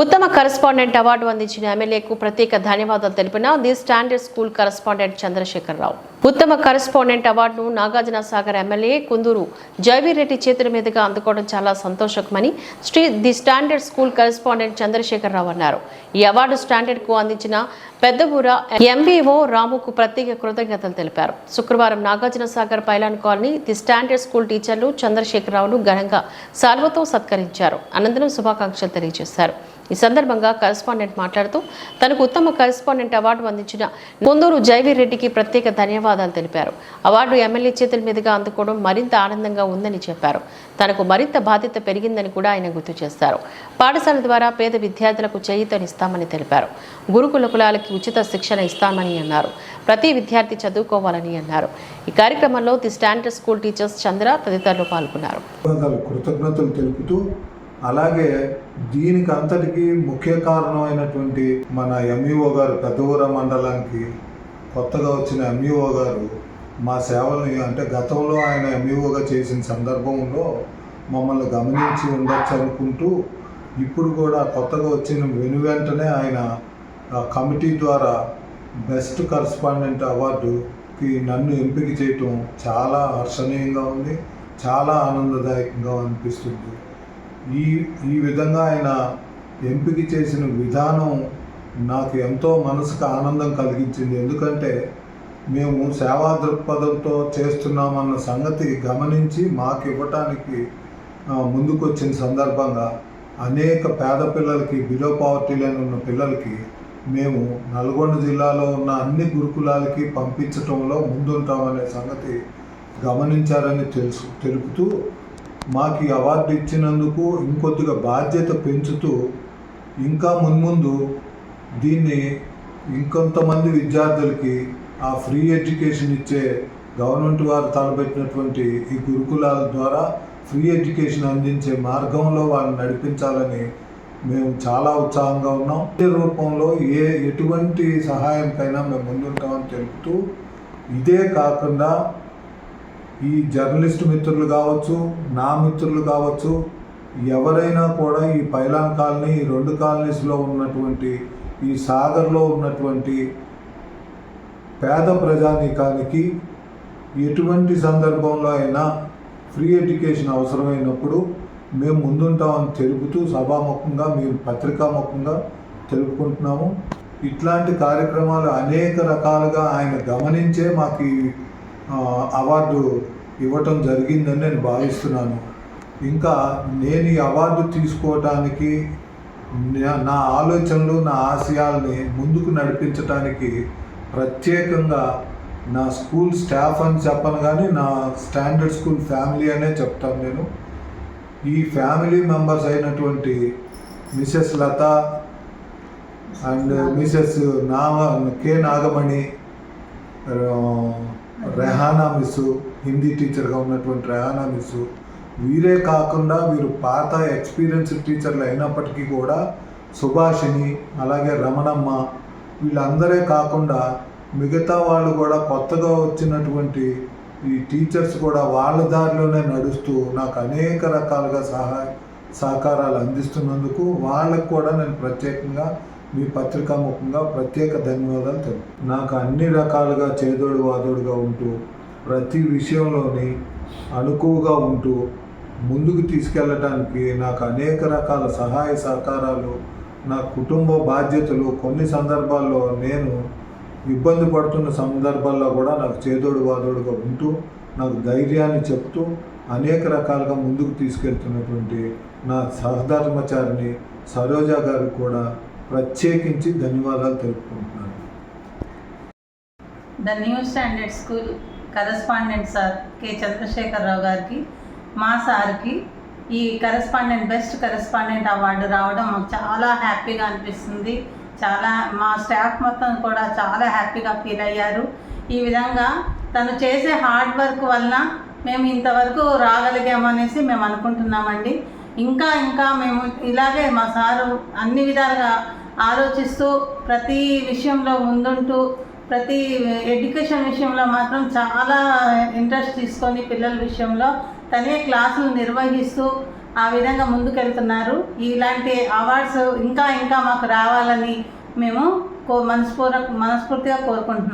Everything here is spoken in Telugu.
ఉత్తమ కరస్పాండెంట్ అవార్డు అందించిన ఎమ్మెల్యేకు ప్రత్యేక ధన్యవాదాలు తెలిపిన the standard school correspondent Chandrasekhararao. ఉత్తమ కరస్పాండెంట్ అవార్డును నాగార్జున సాగర్ ఎమ్మెల్యే కుందూరు జైవీరెడ్డి చేతుల మీదుగా అందుకోవడం చాలా సంతోషకమని Shri the standard school correspondent Chandrasekhararao అన్నారు. ఈ అవార్డు స్టాండర్డ్కు అందించిన పెద్దబూర ఎంబీఓ రాముకు ప్రత్యేక కృతజ్ఞతలు తెలిపారు. శుక్రవారం Nagarjuna Sagar pylon colony the standard school టీచర్లు చంద్రశేఖరరావును ఘనంగా సాల్వతో సత్కరించారు. అనంతరం శుభాకాంక్షలు తెలియజేశారు. ఈ సందర్భంగా కరెస్పాండెంట్ మాట్లాడుతూ తనకు ఉత్తమ కరెస్పాండెంట్ అవార్డు అందించిన కొందూరు జైవీర్ రెడ్డికి ప్రత్యేక ధన్యవాదాలు తెలిపారు. అవార్డు ఎమ్మెల్యే చేతుల మీదుగా అందుకోవడం మరింత ఆనందంగా ఉందని చెప్పారు. తనకు మరింత బాధ్యత పెరిగిందని కూడా ఆయన గుర్తు చేశారు. పాఠశాల ద్వారా పేద విద్యార్థులకు చేయితనిస్తామని తెలిపారు. గురుకుల కులాలకి ఉచిత శిక్షణ ఇస్తామని అన్నారు. ప్రతి విద్యార్థి చదువుకోవాలని అన్నారు. ఈ కార్యక్రమంలో the standard school teachers Chandra తదితరులు పాల్గొన్నారు. కృతజ్ఞతలు తెలుపుతూ అలాగే దీనికి అంతటికి ముఖ్య కారణమైనటువంటి మన ఎంఈఓ గారు పెద్దవూర మండలానికి కొత్తగా వచ్చిన ఎంఈఓ గారు మా సేవల్ని అంటే గతంలో ఆయన ఎంఈఓగా చేసిన సందర్భంలో మమ్మల్ని గమనించి ఉండొచ్చు అనుకుంటూ ఇప్పుడు కూడా కొత్తగా వచ్చిన వెను వెంటనే ఆయన కమిటీ ద్వారా బెస్ట్ కరస్పాండెంట్ అవార్డుకి నన్ను ఎంపిక చేయటం చాలా హర్షణీయంగా ఉంది చాలా ఆనందదాయకంగా అనిపిస్తుంది. ఈ ఈ విధంగా ఆయన ఎంపిక చేసిన విధానం నాకు ఎంతో మనసుకు ఆనందం కలిగించింది. ఎందుకంటే మేము సేవా దృక్పథంతో చేస్తున్నామన్న సంగతి గమనించి మాకు ఇవ్వటానికి ముందుకొచ్చిన సందర్భంగా అనేక పేద పిల్లలకి బిలో పావర్టీ లైన్ ఉన్న పిల్లలకి మేము నల్గొండ జిల్లాలో ఉన్న అన్ని గురుకులాలకి పంపించటంలో ముందుంటామనే సంగతి గమనించారని తెలుసు తెలుపుతూ మాకు ఈ అవార్డు ఇచ్చినందుకు ఇంకొద్దిగా బాధ్యత పెంచుతూ ఇంకా మున్ముందు దీన్ని ఇంకొంతమంది విద్యార్థులకి ఆ ఫ్రీ ఎడ్యుకేషన్ ఇచ్చే గవర్నమెంట్ వారు తలపెట్టినటువంటి ఈ గురుకులాల ద్వారా ఫ్రీ ఎడ్యుకేషన్ అందించే మార్గంలో వాళ్ళని నడిపించాలని మేము చాలా ఉత్సాహంగా ఉన్నాం. ఇదే రూపంలో ఏ ఎటువంటి సహాయంకైనా మేము ముందుంటామని తెలుపుతూ ఇదే కాకుండా ఈ జర్నలిస్ట్ మిత్రులు కావచ్చు నా మిత్రులు కావచ్చు ఎవరైనా కూడా ఈ పైలాన్ కాలనీ ఈ రెండు కాలనీస్లో ఉన్నటువంటి ఈ సాగర్లో ఉన్నటువంటి పేద ప్రజానీకానికి ఎటువంటి సందర్భంలో అయినా ఫ్రీ ఎడ్యుకేషన్ అవసరమైనప్పుడు మేము ముందుంటామని తెలుపుతూ సభాముఖంగా మేము పత్రికాముఖంగా తెలుపుకుంటున్నాము. ఇట్లాంటి కార్యక్రమాలు అనేక రకాలుగా ఆయన గమనించే మాకు అవార్డు ఇవ్వటం జరిగిందని నేను భావిస్తున్నాను. ఇంకా నేను ఈ అవార్డు తీసుకోవటానికి నా- నా ఆలోచనలు నా ఆశయాల్ని ముందుకు నడిపించడానికి ప్రత్యేకంగా నా స్కూల్ స్టాఫ్ అని చెప్పను కానీ నా స్టాండర్డ్ స్కూల్ ఫ్యామిలీ అనే చెప్తాను నేను. ఈ ఫ్యామిలీ మెంబర్స్ అయినటువంటి Mrs Latha and Mrs Naga K Nagamani Rehana miss Hindi టీచర్గా ఉన్నటువంటి రెహానా మిస్సు వీరే కాకుండా వీరు పాత ఎక్స్పీరియన్స్డ్ టీచర్లు అయినప్పటికీ కూడా సుభాషిణి అలాగే రమణమ్మ వీళ్ళందరే కాకుండా మిగతా వాళ్ళు కూడా కొత్తగా వచ్చినటువంటి ఈ టీచర్స్ కూడా వాళ్ళ దారిలోనే నడుస్తూ నాకు అనేక రకాలుగా సహాయ సహకారాలు అందిస్తున్నందుకు వాళ్ళకు కూడా నేను ప్రత్యేకంగా మీ పత్రికా ముఖంగా ప్రత్యేక ధన్యవాదాలు తెలుపు. నాకు అన్ని రకాలుగా చేదోడు వాదోడుగా ఉంటూ ప్రతి విషయంలోని అనుకువగా ఉంటూ ముందుకు తీసుకెళ్ళటానికి నాకు అనేక రకాల సహాయ సహకారాలు నా కుటుంబ బాధ్యతలు కొన్ని సందర్భాల్లో నేను ఇబ్బంది పడుతున్న సందర్భాల్లో కూడా నాకు చేదోడు వాదోడుగా ఉంటూ నాకు ధైర్యాన్ని చెప్తూ అనేక రకాలుగా ముందుకు తీసుకెళ్తున్నటువంటి నా సహధర్మచారిని సరోజా గారు కూడా ప్రత్యేకించి ధన్యవాదాలు తెలుపుకుంటున్నాను. The new standard school correspondent sir K. Chandrasekhararao గారికి మా సార్కి ఈ కరస్పాండెంట్ బెస్ట్ కరస్పాండెంట్ అవార్డు రావడం మాకు చాలా హ్యాపీగా అనిపిస్తుంది. చాలా మా స్టాఫ్ మొత్తం కూడా చాలా హ్యాపీగా ఫీల్ అయ్యారు. ఈ విధంగా తను చేసే హార్డ్ వర్క్ వలన మేము ఇంతవరకు రాగలిగామనేసి మేము అనుకుంటున్నామండి. ఇంకా ఇంకా మేము ఇలాగే మా సారు అన్ని విధాలుగా ఆలోచిస్తూ ప్రతి విషయంలో ముందుంటూ ప్రతి ఎడ్యుకేషన్ విషయంలో మాత్రం చాలా ఇంట్రెస్ట్ తీసుకొని పిల్లల విషయంలో తనే క్లాసులు నిర్వహిస్తూ ఆ విధంగా ముందుకెళ్తున్నారు. ఇలాంటి అవార్డ్స్ ఇంకా ఇంకా మాకు రావాలని మేము కో మనస్పూర్వక మనస్ఫూర్తిగా కోరుకుంటున్నాం.